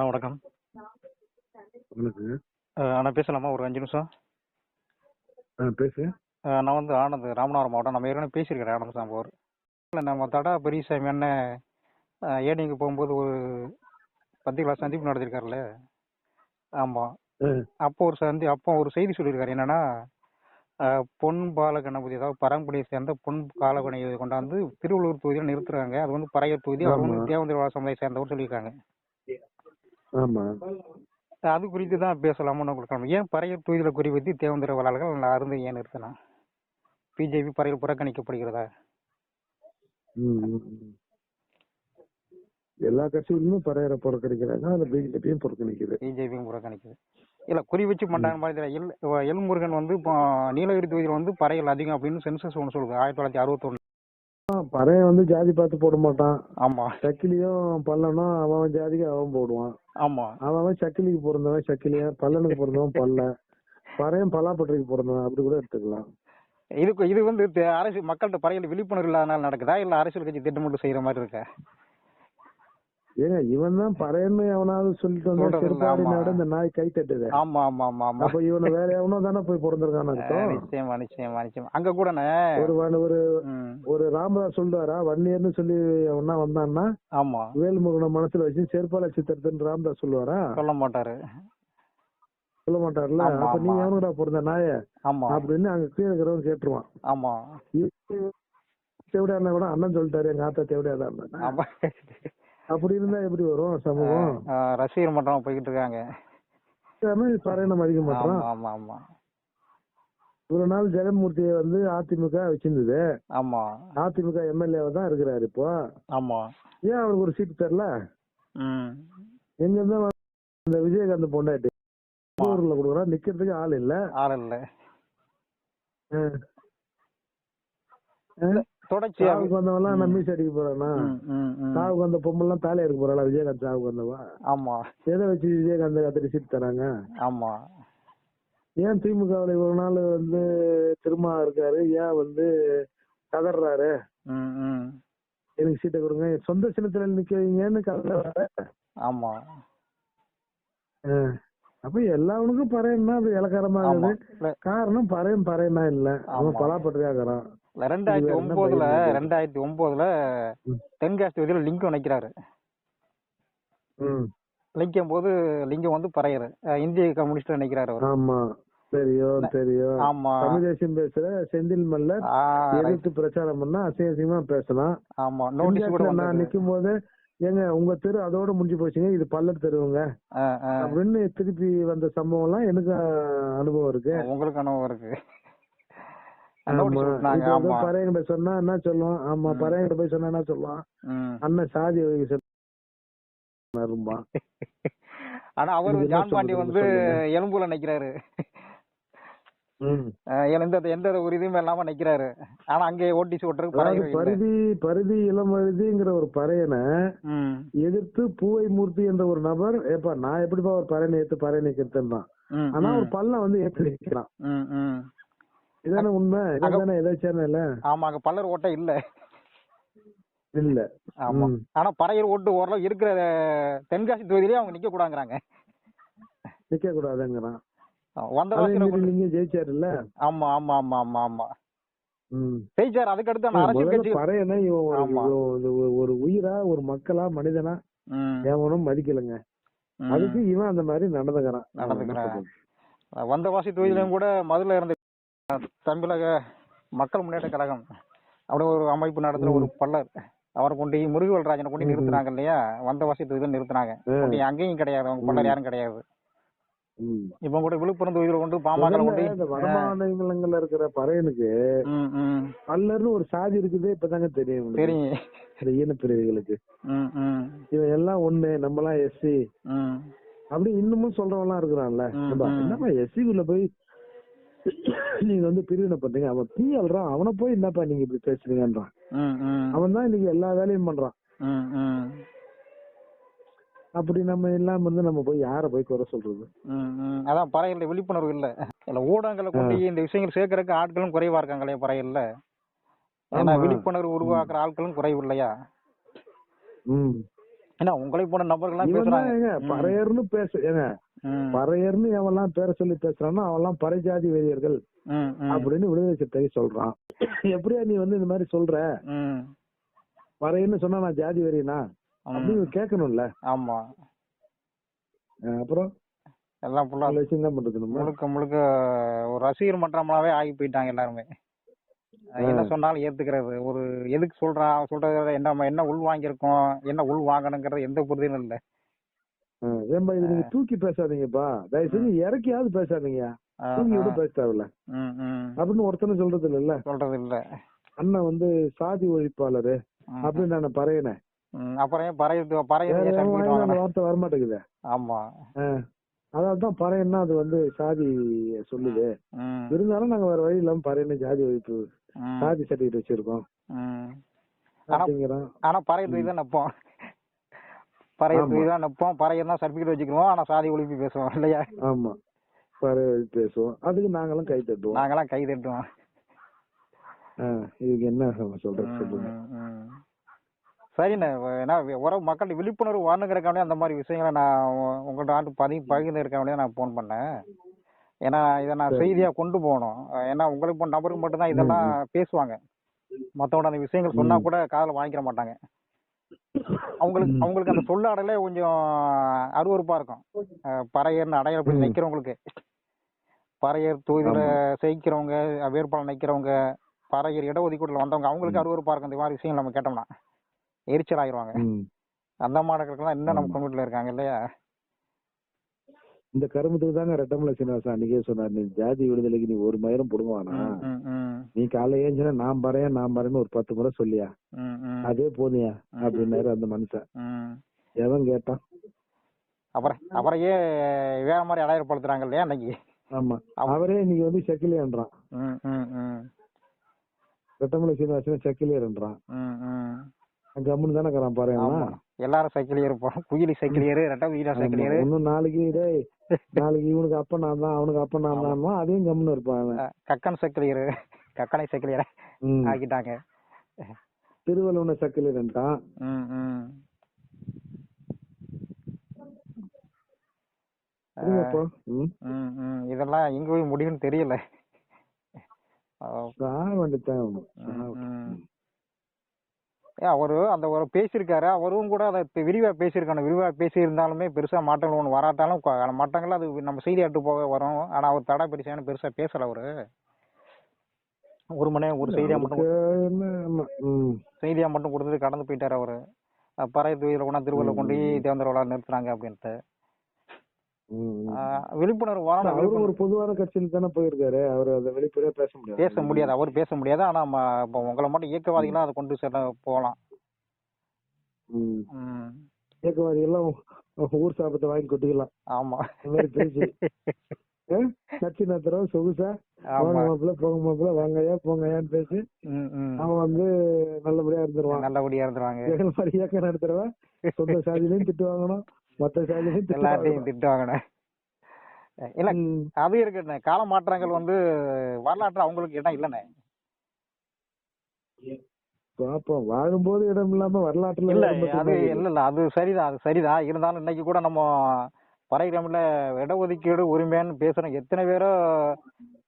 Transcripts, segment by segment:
அண்ணா வணக்கம். அண்ணா பேசலாமா? ஒரு அஞ்சு நிமிஷம். பேசு. நான் வந்து ஆனந்த் ராமநாதபுரம் மாவட்டம். நம்ம ஏற்கனவே பேசியிருக்கிறேன் ஆனந்த் சாம்பவர் இல்லை நம்ம தடா பெரியசாமி அண்ணன் அஹ் ஏடிக்கு போகும்போது ஒரு பத்து கிளாஸ் சந்திப்பு நடத்திருக்காருல்ல? ஆமாம் அப்போ ஒரு சந்தி அப்போ ஒரு செய்தி சொல்லியிருக்காரு. என்னன்னா பொன் பால கணபதி அதாவது பரம்பரையை சேர்ந்த பொன் காலகணியை கொண்டாந்து திருவள்ளூர் தொகுதியில் நிறுத்துறாங்க. அது வந்து பறையர் தொகுதி. அவர் வந்து. தேவந்திர சமுதாயம் சேர்ந்தவர் சொல்லியிருக்காங்க. ஆமா. அது குறித்து தான் பேசலாம்னு உங்களுக்கு ஏன் பறையர் தொகுதியில் குறிவைத்து தேவந்திர வளாளர்கள் அருந்து ஏன் நிறுத்தினா பிஜேபி பறையர் புறக்கணிக்கப்படுகிறதா. எல்லா கட்சிகளுமே பரையற புறக்கணிக்கிறாங்க. அதுல பிஜேபியும் புறக்கணிக்குது. பிஜேபியும் புறக்கணிக்குது. இல்ல குறி வச்சு பண்றாங்க. எல் எல் முருகன் வந்து இப்போ நீலகிரி தொகுதியில் வந்து பறையல் அதிகம் அப்படின்னு சென்சஸ் ஒன்று சொல்லுது. ஆயிரத்தி தொள்ளாயிரத்தி அறுபத்தொன்னு பறைய வந்து ஜாதி பார்த்து போட மாட்டான். ஆமா. சக்கிலியும் பல்லனும் அவன் ஜாதிக்கு அவன் போடுவான். ஆமா. அவன் சக்கிலிக்கு பிறந்தவன் சக்கிலியன் பல்லனுக்கு பிறந்தவன் பல்ல. பறையன் பல்லாப்பட்டிக்கு பிறந்தவன் அப்படி கூட எடுத்துக்கலாம். இதுக்கு இது வந்து அரசு மக்கள்கிட்ட பறையல் விழிப்புணர்வு இல்லாதனால நடக்குதா? இல்ல அரசியல் கட்சி திட்டமிட்டு செய்யற மாதிரி இருக்கா? ஏங்க இவன் தான் பறையன்னு எவனாவது சொல்லிட்டு வந்தா சொல்றது இல்ல, செருப்பாடி ஆமா. நாடு இந்த நாய் கை தட்டுது. ஆமா ஆமா ஆமா ஆமா. அப்ப இவனை வேற எவனோ தானே போய் பிறந்திருக்கான்னு அர்த்தம்? நிச்சயமா நிச்சயமா நிச்சயமா. அங்க கூடண்ணே. ஒரு ஒரு ஒரு ராமதாஸ் சொல்லுவாரா வன்னியர்னு சொல்லி ஒன்னா வந்தான்னா ஆமா. வேல்முருகனை மனசுல வச்சு செருப்பால சித்தர்த்தன் ராமதாஸ் சொல்லுவாரா? சொல்ல மாட்டாரு. சொல்ல மாட்டார்ல அப்ப நீ. எவனுடா பிறந்த நாய? ஆமா. அப்படின்னு அங்க கீழே இருக்கிறவன் கேட்டுருவான். ஆமா. தேவடியா கூட அண்ணன் சொல்லிட்டாரு எங்க ஆத்தா தேவடியா தான் ஆமா. அப்படி இருந்தா எப்படி வரும் சமூகம்? ரசிகர் மன்றம் போய்கிட்டு இருக்காங்க பறையனை மதிக்க ஆமா மாட்டான் ஆமா ஆமா இவ்வளவு நாள் ஜெகன்மூர்த்தியை வந்து அதிமுக வச்சிருந்தது. ஆமா. அதிமுக எம்எல்ஏவா தான் இருக்கிறாரு இப்போ. ஆமா. ஏன் அவருக்கு ஒரு சீட் தரல? எங்க இருந்தா இந்த விஜயகாந்த் பொண்டாட்டி? ஊர்ல கொடுக்குறான் நிக்கிறதுக்கு ஆள் இல்ல. ஆள் இல்ல. சாவுக்கு வந்தவன்லாம் நான் மீசை அடிக்க போறானா. சாவுக்கு வந்த பொம்பெல்லாம் தாலி எடுக்க போறாளா? விஜயகாந்த் சாவுக்கு வந்தவா ஆமா. எதை வச்சு விஜயகாந்த் கத்திரி சீட் தராங்க? ஆமா. ஏன் திமுகவுல இவ்வளவு நாள் வந்து திரும்ப இருக்காரு? ஏன் வந்து கதறாரு. எனக்கு சீட்டை கொடுங்க. சொந்த சின்னத்துல நிக்க வைங்கன்னு கதறாரு ஆமா. அப்ப எல்லாவனுக்கும் பறையன்னா அது இலக்காரமா இருக்குது. காரணம் பறையன் பறையனா இல்ல. அவன். பலாப்பட்டியாக்குறான் ரெண்டாயிரத்தி ஒன்பதுல? ரெண்டாயிரத்தி ஒன்பதுல. தென்காசி தொகுதியில லிங்கம் நிக்கிறாரு ம். நிக்கும் போது லிங்கம் வந்து பறையரு. இந்திய கம்யூனிஸ்ட் நிக்கிறாரு அவர். ஆமா. தெரியும் தெரியும். ஆமா. தமிழ் தேசியம் பேசுற செந்தில் மல்லர். எதிர்த்து பிரச்சாரம் பண்ணா அசிங்க அசிங்கமா பேசலாம். ஆமா நோட்டீஸ் கூட நான் நிக்கும் போது ஏங்க உங்க தெரு அதோட முடிஞ்சு போச்சுங்க இது பல்லர் தெருவுங்க. அப்படின்னு திருப்பி வந்த சம்பவம் எல்லாம் எனக்கு அனுபவம் இருக்கு. உங்களுக்கு அனுபவம் இருக்கு. ஆமா பறையங்கிட்ட சொன்னா என்ன சொல்லுவான் ஆமா. பறையங்கிட்ட போய் சொன்னா என்ன சொல்லுவான். அண்ணன் சாதி ஆனா அவரு ஜான் பாண்டி வந்து. எலும்புல நிக்கிறாரு எந்த எந்த ஒரு இதுவுமே இல்லாம நிக்கிறாரு ஆனா அங்கே ஓட்டிச்சு ஓட்டுறதுக்கு பரிதி பரிதி இளமருதிங்கிற ஒரு பறையனை. எதிர்த்து பூவை மூர்த்தி என்ற ஒரு நபர் ஏப்பா நான் எப்படிப்பா ஒரு பறையனை ஏத்து பறையனை நிக்கிறேன் ஆனா. ஒரு பல்ல வந்து ஏத்து நிக்கிறான். இதானே உண்மை? இதானே எதாச்சும் இல்ல? ஆமா அங்க பல்லர் ஓட்ட இல்ல. இல்ல. ஆமா. ஆனா பறையர் ஓட்டு ஓரளவு இருக்கிற தென்காசி தொகுதியிலே அவங்க நிக்க கூடாங்கிறாங்க. நிக்க கூடாதுங்கிறான். வந்த நீங்க ஜெயிச்சாரு இல்ல? ஆமா ஆமா ஆமா ஆமா ஆமா. ஜெயிச்சார். அதுக்கு அடுத்து அந்த அரசியல் கட்சி பறையனை ஒரு- உயிரா ஒரு மக்களா மனிதனா? ம், எவனும் மதிக்கலங்க. அதுக்கு இவன் அந்த மாதிரி நடந்துக்கிறான். நடந்துக்கிறான். வந்தவாசி தொகுதியிலும் கூட மதுரையில இருந்த தமிழக மக்கள் முன்னேற்ற கழகம் அப்படி ஒரு அமைப்பு நடத்துற ஒரு பல்லர் அவரை கொண்டு முருகவேல்ராஜனை கொண்டு. நிறுத்துனாங்க இல்லையா வந்தவாசி தொகுதியில நிறுத்துனாங்க அங்கேயும் கிடையாது அவங்க பல்லர் யாரும் கிடையாது. இப்ப கூட விழுப்புரம் தொகுதியில கொண்டு பாமக கொண்டு வடமாநிலங்கள்ல இருக்கிற பறையனுக்கு. பல்லர்னு ஒரு சாதி இருக்குது இப்பதாங்க தெரியும். தெரியும் ம், ம், இவன் எல்லாம் ஒண்ணு நம்மலாம் எஸ்சி. அப்படி இன்னமும் சொல்றவன்லாம் இருக்கிறான்ல ம், ஏம்பா, ம். என்னப்பா எஸ்சி குள்ள போய் நீங்க வந்து பிரிவினை பண்றீங்க அவன் தீ அல்றான் அவனை போய் என்னப்பா நீங்க இப்படி பேசுறீங்கன்றான். அவன் தான் இன்னைக்கு எல்லா வேலையும் பண்றான். அப்படி நம்ம இல்லாம இருந்து நம்ம போய் யார போய் குறை சொல்றது. அதான் பறையல்ல விழிப்புணர்வு இல்ல இல்ல ஊடகங்களை கொண்டு இந்த விஷயங்கள் சேர்க்கறதுக்கு ஆட்களும் குறைவா இருக்காங்களே பறையல்ல ஏன்னா. விழிப்புணர்வு உருவாக்குற ஆட்களும் குறைவு இல்லையா ஏன்னா உங்களை போன தான் பேசுறாங்க. பறையர்னு பேச ஏங்க. பறையர்னு எவன்லாம் பேர சொல்லி பேசுறானோ அவன்லாம் பறைஜாதி வெறியர்கள். அப்படின்னு விடுதலை சொல்றான். எப்படியா நீ வந்து இந்த மாதிரி சொல்ற? ம். பறையர்னு சொன்னா நான் ஜாதி வெறியனா. அப்படின்னு கேட்கணும்ல. ஆமா. அப்புறம்? எல்லாம் ஃபுல்லா விஷயம் தான் பண்றது முழுக்க முழுக்க ஒரு ரசிகர் மன்றமாவே ஆகி போயிட்டாங்க எல்லாருமே. என்ன சொன்னாலும் ஏத்துக்கிறது. ஒரு எதுக்கு சொல்றான்? சொல்றது என்ன என்ன உள் வாங்கியிருக்கோம்? என்ன உள் வாங்கணுங்கிறது எந்த புரிதலும் இல்ல. ஏன்பா இது நீங்க தூக்கி பேசாதீங்கப்பா. தயவு செஞ்சு இறக்கியாவது பேசாதீங்க. தூக்கி. விட பேச தேவையில்ல. அப்படின்னு ஒருத்தனை சொல்றது இல்லல்ல சொல்றது இல்ல அண்ணன் வந்து சாதி ஒழிப்பாளரு. அப்படின்னு நான் பறையனேன் அப்புறம் பறைய பறைய வார்த்தை வரமாட்டேங்குது. ஆமா. அதான் பறையன்னா அது வந்து சாதி சொல்லுது. இருந்தாலும் நாங்க வேற வழி இல்லாம பறையன்னு ஜாதி ஒழிப்பு சாதி சர்டிபிகேட் வச்சிருக்கோம். ஆனா பறைய தான் நிப்போம் பறைய தான் நிப்போம் பறைய தான் சர்டிபிகேட் வச்சுக்குவோம் ஆனா சாதி ஒழிப்பு பேசுவோம் இல்லையா? ஆமா. பறைய பேசுவோம். அதுக்கு நாங்களும் கை தட்டுவோம். நாங்கெல்லாம் கை தட்டுவோம். இதுக்கு என்ன சொல்றது? சொல்லுங்க. சரிண்ணே ஏன்னா உறவு மக்கள் விழிப்புணர்வு வரணுங்கிறக்காண்டி அந்த மாதிரி விஷயங்களை நான் உ- உங்கள்ட்ட ஆண்டு பதி பகிர்ந்து இருக்காண்டி நான் ஃபோன் பண்ணேன். ஏன்னா இதை நான் சரி. செய்தியா கொண்டு போகணும். ஏன்னா உங்களுக்கு போன நபருக்கு மட்டும்தான் இதெல்லாம் பேசுவாங்க. மத்தவங்க அந்த விஷயங்கள் சொன்னா. கூட காதுல வாங்கிக்க மாட்டாங்க. அவங்களுக்கு. அவங்களுக்கு அந்த சொல்லாடலே கொஞ்சம் அருவருப்பா இருக்கும். பறையர்னு அடையாளப்படி ம். நிக்கிறவங்களுக்கு. பறையர் தொகுதியில செய்கிறவங்க வேட்பாளர் நிக்கிறவங்க பறையர் இடஒதுக்கீடுல வந்தவங்க அவங்களுக்கு அருவருப்பா இருக்கும். இந்த மாதிரி விஷயங்கள் நம்ம கேட்டோம்னா. எரிச்சல் ஆகிருவாங்க ம். அந்த மாடல்கள்லாம் இன்னும் நம்ம. குடும்பத்துல இருக்காங்க இல்லையா? இந்த கருமத்துக்கு தாங்க ரெட்டமலை சீனிவாசன் அன்னைக்கே சொன்னார் நீ ஜாதி விடுதலைக்கு நீ ஒரு மயிரம் ம், நீ காலைல ஏஞ்சினா நான் பறையன் நான் பறையன்னு ஒரு பத்து முறை சொல்லியா. அதே போதியா அப்படின்னாரு அந்த மனுஷன். எவன் கேட்டான்? அப்புறம் ஏன் வேற மாதிரி அடையாளப்படுத்துறாங்க இல்லையா அன்னைக்கு? ஆமா. அவ- அவரே இன்னைக்கு வந்து செக்கிலியன்றான் ரெட்டமலை சீனிவாசன் செக்கிலியர்ன்றான். கம்முன்னு தானே இருக்கிறான் பாரு ஆமா. எல்லாரும் சைக்கிள் இருப்போம். குயிலி சைக்கிள் ஏறு ரெட்டை குயிலா சைக்கிள் ஏறு இன்னும் நாளைக்கு டேய் நாளைக்கு இவனுக்கு அப்ப நான் தான் அவனுக்கு அப்ப நான் தான் அதையும் கம்முன்னு இருப்பான் கக்கன் சைக்கிள் ஏறு கக்கனை சைக்கிள் ஏற. ஆக்கிட்டாங்க. திருவள்ளுவன ம், ம். இதெல்லாம் எங்க போய் முடியும்னு தெரியல. அஹ் அவரு அந்த ஒரு பேசியிருக்காரு. அவரும் கூட அதை இப்ப விரிவா பேசியிருக்காங்க விரிவா பேசியிருந்தாலுமே பெருசா மாற்றங்கள் ஒன்று வராட்டாலும் மாற்றங்கள் அது நம்ம செய்தி அட்டு போக வரும். ஆனா அவர் தடா பெருசான பெருசா பேசல அவரு. ஒரு மணி ஒரு செய்தியா மட்டும். செய்தியா மட்டும் கொடுத்துட்டு கடந்து போயிட்டாரு அவரு. பறைய தொழில கொண்டா திருவள்ளுவர் கொண்டு போய் தேவந்தர் விழா நிறுத்துறாங்க அப்படின்ட்டு. விழிப்புணர்வு வரணும் அவரு ஒரு பொதுவான கட்சியில் தானே போயிருக்காரு. அவர் அதை வெளிப்படையா பேச முடியாது. பேச முடியாது அவர் பேச முடியாது. ஆனா இப்போ உங்களை மட்டும் இயக்கவாதிகளா அதை கொண்டு செல்ல போகலாம் ம். ம். இயக்கவாதி எல்லாம் ஊர் சாபத்தை வாங்கி கொட்டிக்கலாம். ஆமா. பேசி? கட்சி நடத்துறவன் சொகுசா? மாப்பிள்ள போங்க மாப்பிள்ள வாங்கய்யா போங்கய்யான்னு பேசி. அவன் வந்து நல்லபடியா இருந்துருவான். நல்லபடியா இருந்துருவாங்க. மாதிரி இயக்கம் நடத்துறவன் சொந்த சாதியிலையும் திட்டு வாங்கணும். மத்த சாதியிலையும் திட்டு எல்லாத்தையும் வாங்கணும் திட்டு வாங்கினேன் இல்ல. அது இருக்கட்டும் கால மாற்றங்கள் வந்து வரலாற்று அவங்களுக்கு இடம் இல்லைண்ணே. பாப்போம். வாழும்போது இடம் இல்லாம வரலாற்றுல இல்ல அது இல்ல இல்ல அது சரிதான் அது சரிதான். இருந்தாலும் இன்னைக்கு கூட நம்ம பறைகிராமில் இடஒதுக்கீடு உரிமைன்னு பேசுறோம் எத்தனை பேரோ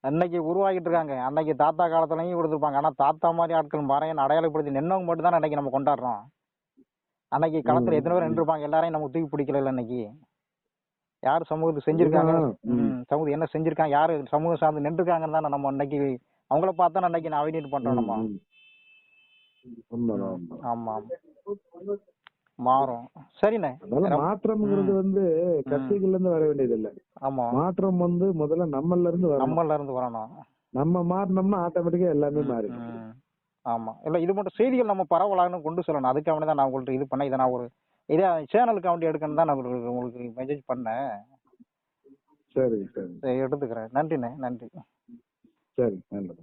அன்னைக்கு உருவாகிட்டு இருக்காங்க. அன்னைக்கு தாத்தா காலத்துலயும் கொடுத்துருப்பாங்க. ஆனா தாத்தா மாதிரி ஆட்கள் மறையன் அடையாளப்படுத்தி நின்னவங்க மட்டும் தான் அன்னைக்கு நம்ம கொண்டாடுறோம். அன்னைக்கு களத்துல எத்தனை பேர் நின்றுப்பாங்க எல்லாரையும் நம்ம தூக்கி பிடிக்கல இன்னைக்கு யார் சமூகத்துக்கு செஞ்சிருக்காங்க? சமூகம் என்ன செஞ்சிருக்காங்க? யாரு சமூகம் சார்ந்து நின்றுருக்காங்கன்னு தானே நம்ம அன்னைக்கு அவங்கள பார்த்தா அன்னைக்கு நான் அவைநீட் பண்றோம் நம்ம. ஆமா மாறும். சரிண்ணே. மாற்றம்ங்கிறது. வந்து கட்சிகள்ல இருந்து வர வேண்டியது இல்ல ஆமா. மாற்றம் வந்து முதல்ல நம்மள இருந்து நம்மள இருந்து வரணும். நம்ம மாறினோம்னா ஆட்டோமேட்டிக்கா எல்லாமே மாறிடும். ஆமா. இல்ல இது மட்டும் செய்திகள் நம்ம பரவலாகனு கொண்டு சொல்லணும். அதுக்காக தான் நான் உங்கள்ட்ட இது பண்ணேன். இதை நான் ஒரு இதே சேனலுக்கு வேண்டி எடுக்கணும் தான் நான் உங்களுக்கு உங்களுக்கு மெசேஜ் பண்ணேன். சரி சரி எடுத்துக்கிறேன். நன்றிண்ணே நன்றி. சரி நல்லது.